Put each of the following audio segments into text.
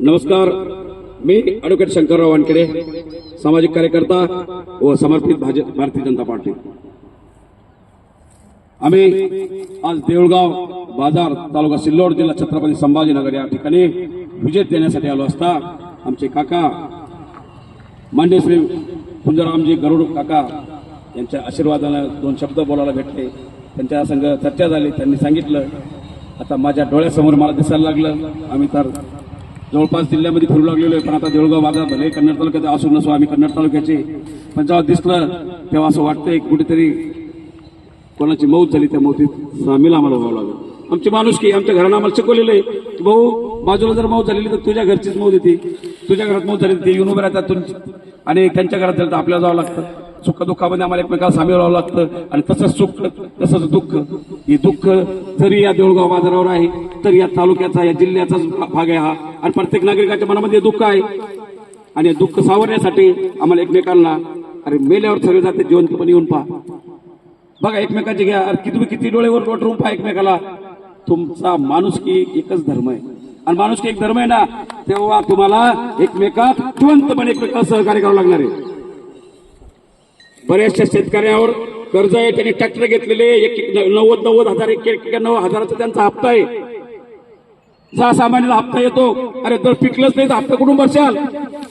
नमस्कार मी ॲडव्होकेट शंकरराव वानखेडे सामाजिक कार्यकर्ता व समर्पित भाजप भारतीय जनता पार्टी. आम्ही आज देऊळगाव बाजार तालुका सिल्लोड जिल्हा छत्रपती संभाजीनगर या ठिकाणी विजय देण्यासाठी आलो असता आमचे काका मान्य श्री कुंजरामजी गरुड काका यांच्या आशीर्वादानं दोन शब्द बोलायला भेटले. त्यांच्या संग चर्चा झाली त्यांनी सांगितलं आता माझ्या डोळ्यासमोर मला दिसायला लागलं. आम्ही तर जवळपास जिल्ह्यामध्ये फिरू लागलेलो आहे पण आता देऊळगाव बाजार भले कन्नड तालुक्यात असू नसो आम्ही कन्नड तालुक्याचे पण जेव्हा दिसलं तेव्हा असं वाटतंय की कुठेतरी कोणाची मौत झाली त्या मौतीत सामील आम्हाला व्हावं लागेल. आमची माणूस की आमच्या घरानं आम्हाला शिकवलेलं आहे की भाऊ बाजूला जर मौत झालेली तर तुझ्या घरचीच मौत येते. तुझ्या घरात मौत झाली ते येऊन उभे राहतात तुमची आणि त्यांच्या घरात झालं तर आपल्याला जावं लागतं. सुख दुःखामध्ये आम्हाला एकमेकाला सामील व्हावं लागतं. आणि तसंच सुख तसंच दुःख. हे दुःख जरी या देऊळगाव बाजारावर आहे तर या तालुक्याचा या जिल्ह्याचाच भाग आहे हा. आणि प्रत्येक नागरिकाच्या मनामध्ये दुःख आहे. आणि दुःख सावरण्यासाठी आम्हाला एकमेकांना अरे मेल्यावर सर्व जाते जिवंतपणे येऊन पहा. बघा एकमेकाचे घ्या. अरे किती किती डोळेवर लोटरून पहा एकमेकाला. तुमचा माणूस की एकच धर्म आहे. आणि माणूस की एक धर्म आहे ना तेव्हा तुम्हाला एकमेकात जिवंतपणे एकमेकाला सहकार्य करावं लागणार आहे. बऱ्याचशा शेतकऱ्यावर कर्ज आहे त्यांनी ट्रॅक्टर घेतलेले एक नव्वद नव्वद हजार एक नव्वद हजाराचा त्यांचा हप्ता आहे. सहा सामान्याला हप्ता येतो. अरे जर पिकलंच नाही तर हप्ता कुठून भरशाल?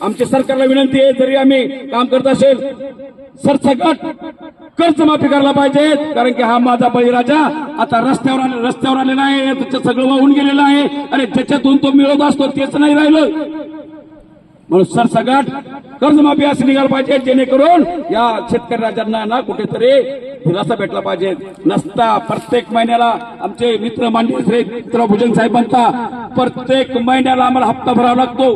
आमच्या सरकारला विनंती आहे जरी आम्ही काम करत असेल सरसकट कर्ज माफी करायला पाहिजे. कारण की हा माझा बळीराजा आता रस्त्यावर आले रस्त्यावर आलेला आहे. त्याचं सगळं वाहून गेलेलं आहे. अरे ज्याच्यातून तो मिळवत असतो तेच नाही राहिलं. म्हणून सरसगट कर्जमाफी असं निघाला पाहिजे जेणेकरून या शेतकरी राजांना ना कुठेतरी दिलासा भेटला पाहिजे. नसता प्रत्येक महिन्याला आमचे मित्र मांडवी श्री मित्र भुजंग साहेब म्हणता प्रत्येक महिन्याला आम्हाला हप्ता भरावा लागतो.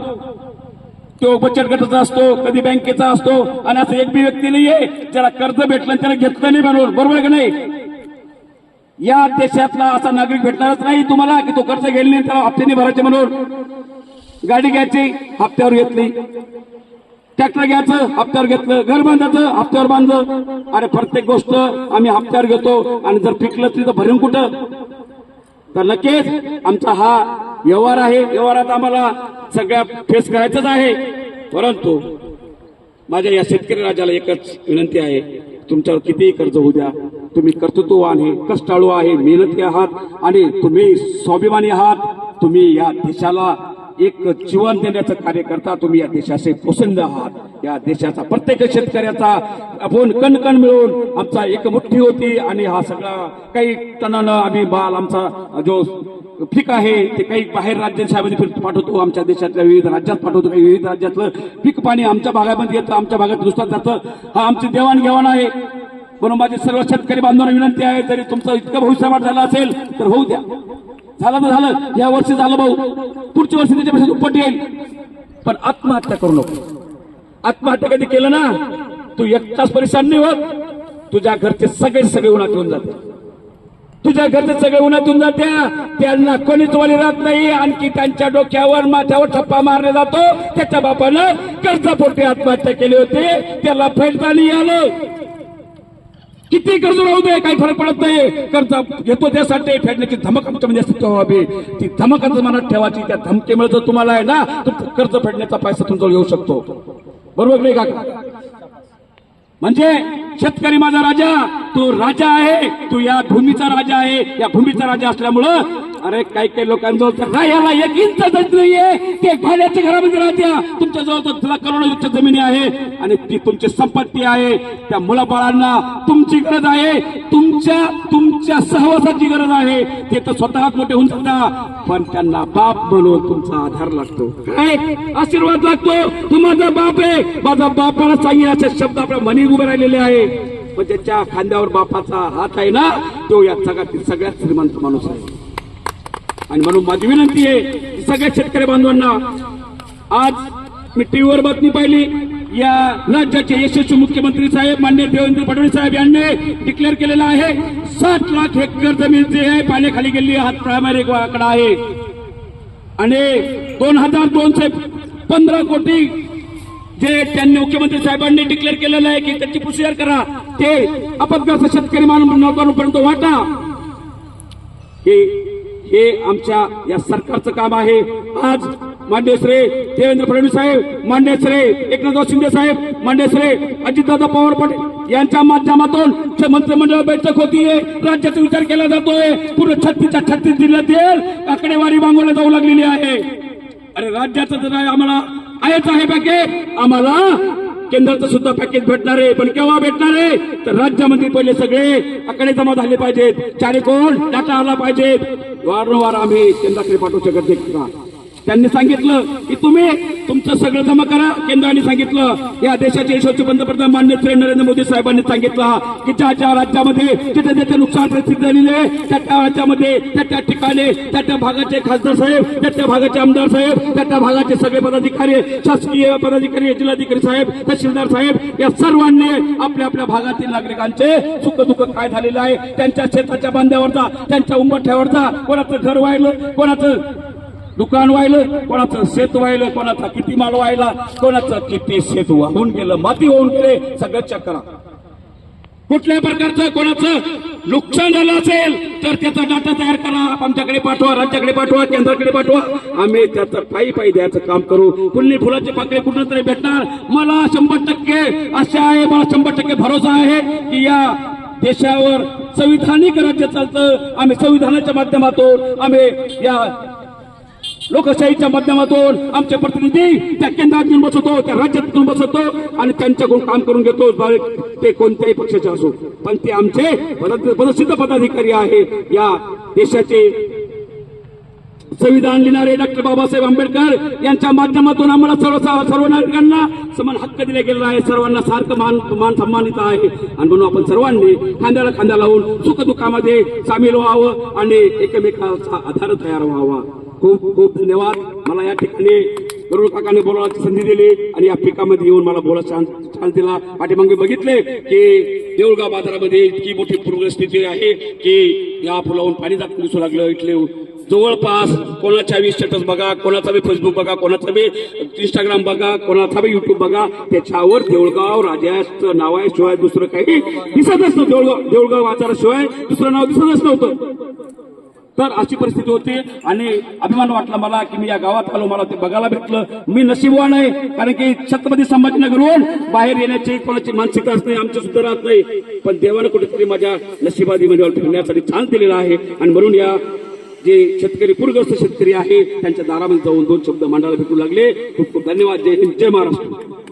तो बचत गटाचा असतो कधी बँकेचा असतो आणि असं एक बी व्यक्ती नाहीये ज्याला कर्ज भेटलं त्याला घेतलं नाही म्हणून. बरोबर का नाही? या देशातला असा नागरिक भेटणारच नाही तुम्हाला की तो कर्ज घेईल नाही त्याला हप्त्याने भरायचे म्हणून. गाडी घ्यायची हप्त्यावर घेतली. ट्रॅक्टर घ्यायचं हप्त्यावर घेतलं. घर बांधायचं हप्त्यावर बांधलं. अरे प्रत्येक गोष्ट आम्ही हप्त्यावर घेतो. आणि जर पिकलं तरी तर भरून कुठं? तर नक्कीच आमचा हा व्यवहार आहे. व्यवहारात आम्हाला सगळ्या फेस करायचंच आहे. परंतु माझ्या या शेतकरी राजाला एकच विनंती आहे. तुमच्यावर कितीही कर्ज होऊ द्या. तुम्ही कर्तृत्ववान आहे कष्टाळू आहे मेहनती आहात. आणि तुम्ही स्वाभिमानी आहात. तुम्ही या देशाला एक जीवन देण्याचं कार्य करता तुम्ही या देशाचे पोसंद आहात. या देशाचा प्रत्येक शेतकऱ्याचा आपण कणकण मिळून आमचा एक मुठ्ठी होती आणि हा सगळा काही तणानं आम्ही बाल आमचा जो पीक आहे ते काही बाहेर राज्यांशामध्ये पाठवतो. आमच्या देशातल्या विविध राज्यात पाठवतो. काही विविध राज्यातलं पीक पाणी आमच्या भागामध्ये येतं. आमच्या भागात दुसऱ्यात जातं. हा आमची देवाणघेवाण आहे. म्हणून माझी सर्व शेतकरी बांधवांना विनंती आहे जरी तुमचं इतकं भविष्यवाढ झाला असेल तर होऊ द्या. झालं तर झालं. या वर्षी झालं भाऊ. पुढच्या वर्षी त्याच्यापेक्षा दुप्पट येईल. पण आत्महत्या करू नको. आत्महत्या कधी केलं ना तू एकटाच परेशान नाही होत. तुझ्या घरचे सगळे सगळे उन्हात येऊन जाते. तुझ्या घरचे सगळे उन्हात येऊन जात्या त्यांना कोणीच वाली राहत नाही. आणखी त्यांच्या डोक्यावर माथ्यावर ठप्पा मारला जातो. त्याच्या बापानं कर्जापोटी आत्महत्या केली होती. त्याला फेडता नाही आलं. किती कर्ज राहू दे काही फरक पडत नाही कर्ज घेतो त्यासाठी फेडण्याची धमक आमच्या म्हणजे तेव्हा हवी ती धमक मनात ठेवायची त्या धमकीमुळे जर तुम्हाला आहे ना तर कर्ज फेडण्याचा पैसा तुमचा येऊ शकतो. बरोबर नाही का म्हणजे शेतकरी माझा राजा तू राजा आहे. तू या भूमीचा राजा आहे. या भूमीचा राजा असल्यामुळं अरे काही काही लोकांजवळ तर राहायला एक इंच नाहीये. ते भाड्याच्या घरामध्ये राहत्या. तुमच्या जवळ तर तुला करोडोच्या जमिनी आहे. आणि ती तुमची संपत्ती आहे. त्या मुलाबाळांना तुमची गरज आहे. तुमच्या तुमच्या सहवासाची गरज आहे. ते तर स्वतःच मोठे होऊन जाता पण त्यांना बाप म्हणून तुमचा आधार लागतो. काय? आशीर्वाद लागतो. तू माझा बाप आहे. माझा बाप मला सांगेल असे शब्द आपल्या मनी उभे राहिलेले आहे. पण त्याच्या खांद्यावर बापाचा हात आहे ना तो या जगातील सगळ्यात श्रीमंत माणूस आहे. आणि म्हणून माझी विनंती आहे की सगळ्या शेतकरी बांधवांना आज मी टीव्हीवर बातमी पाहिली. या राज्याचे यशस्वी मुख्यमंत्री साहेब मान्य देवेंद्र फडणवीस साहेब यांनी डिक्लेअर केलेलं आहे सात लाख हेक्टर जमीन जे आहे पाण्याखाली गेली हा प्रायमरी आकडा आहे. आणि दोन हजार दोनशे पंधरा कोटी जे त्यांनी मुख्यमंत्री साहेबांनी डिक्लेअर केलेलं आहे की त्याची प्रोसिजर करा. ते अपघात शेतकरी मानवापर्यंत वाटा. हे हे आमच्या या सरकारचं काम आहे. आज मांडेसरे देवेंद्र फडणवीस साहेब मांडेसरे एकनाथराव शिंदे साहेब मांडेसरे अजितदादा पवार पटेल यांच्या माध्यमातून च- मंत्रिमंडळ बैठक होतीये. राज्याचा विचार केला जातोय. पूर्ण छत्तीसच्या छत्तीस जिल्ह्यातील आकडेवारी मागवल्या जाऊ लागलेली आहे. अरे राज्याचं जर आम्हाला आहेच आहे पॅकेज आम्हाला केंद्राचं सुद्धा पॅकेज भेटणार आहे. पण केव्हा भेटणार आहे? तर राज्यामध्ये पहिले सगळे आकडे जमा झाले पाहिजेत. चारे कोण डाटा आला पाहिजेत. वारंवार आम्ही केंद्राकडे पाठवू शकत नाही. त्यांनी सांगितलं की तुम्ही तुमचं सगळं जमा करा केंद्राने सांगितलं. या देशाचे यशस्वी पंतप्रधान मान्य श्री नरेंद्र मोदी साहेबांनी सांगितलं की ज्या ज्या राज्यामध्ये जिथे जिथे नुकसान परिस्थिती झालेली आहे त्या त्या राज्यामध्ये त्या त्या ठिकाणी त्या त्या भागाचे खासदार साहेब त्या त्या भागाचे आमदार साहेब त्या त्या भागाचे सगळे पदाधिकारी शासकीय पदाधिकारी जिल्हाधिकारी साहेब तहसीलदार साहेब या सर्वांनी आपल्या आपल्या भागातील नागरिकांचे सुख दुःख काय झालेलं आहे त्यांच्या शेताच्या बांध्यावरचा त्यांच्या उंबरठ्यावरचा कोणाचं घर वाहिलं कोणाचं दुकान व्हायलं कोणाचं शेत व्हायलं कोणाचा किती माल व्हायला कोणाचं किती शेत वाहून गेलं माती होऊन गेले सगळं चेक करा. कुठल्या प्रकारचं कोणाचं नुकसान झालं असेल तर त्याचा डाटा तयार करा. आमच्याकडे पाठवा राज्याकडे पाठवा केंद्राकडे पाठवा. आम्ही त्याचं पायी पायी द्यायचं काम करू. फुल्ली फुलाचे पाकळे कुठं तरी भेटणार? मला शंभर टक्के असे आहे मला शंभर टक्के भरोसा आहे की या देशावर संविधानिक राज्य चालतं. आम्ही संविधानाच्या माध्यमातून आम्ही या लोकशाहीच्या माध्यमातून आमचे प्रतिनिधी त्या केंद्रात बसवतो त्या राज्यात बसवतो आणि त्यांच्याकडून काम करून घेतो. ते कोणत्याही पक्षाचे असो पण ते आमचे पद- पदसिद्ध पदाधिकारी आहे. या देशाचे संविधान लिहिणारे डॉक्टर बाबासाहेब आंबेडकर यांच्या माध्यमातून आम्हाला सर्व सर्व नागरिकांना समान हक्क दिला गेलेला आहे सर्वांना सारखं मान मान सन्मानित आहे. आणि म्हणून आपण सर्वांनी खांद्याला खांदा लावून सुखदुःखामध्ये सामील व्हावं आणि एकमेकाचा आधार तयार व्हावा. खूप खूप धन्यवाद. मला या ठिकाणी गरुड काकाने बोलायची संधी दिली आणि या पिकामध्ये येऊन मला बोला चान्स दिला पाठीमागे बघितले की देऊळगाव बाजारामध्ये इतकी मोठी पूरस्थिती आहे की या पुलावून पाणी जात दिसू लागलं. इथले जवळपास कोणाच्या बी स्टेटस बघा कोणाचा बी फेसबुक बघा कोणाचा बी इंस्टाग्राम बघा कोणाचा बी युट्यूब बघा त्याच्यावर देऊळगाव राजाचं नाव आहे शिवाय दुसरं काही दिसतच नव्हतं. देऊळगाव देऊळगाव बाजाराशिवाय दुसरं नाव दिसतच नव्हतं. तर अशी परिस्थिती होती आणि अभिमान वाटला मला की मी या गावात आलो मला ते बघायला भेटलं. मी नशीबवान आहे कारण की छत्रपती संभाजीनगरहून बाहेर येण्याची कोणाची मानसिकता असते आमच्या सुद्धा राहत नाही. पण देवानं कुठेतरी माझ्या नशिबादी म्हणजे फिरण्यासाठी छान दिलेला आहे. आणि म्हणून या जे शेतकरी पूरग्रस्त शेतकरी आहे त्यांच्या दारामध्ये जाऊन दोन शब्द मांडायला भेटू लागले. खूप खूप धन्यवाद. जय हिंद जय महाराष्ट्र.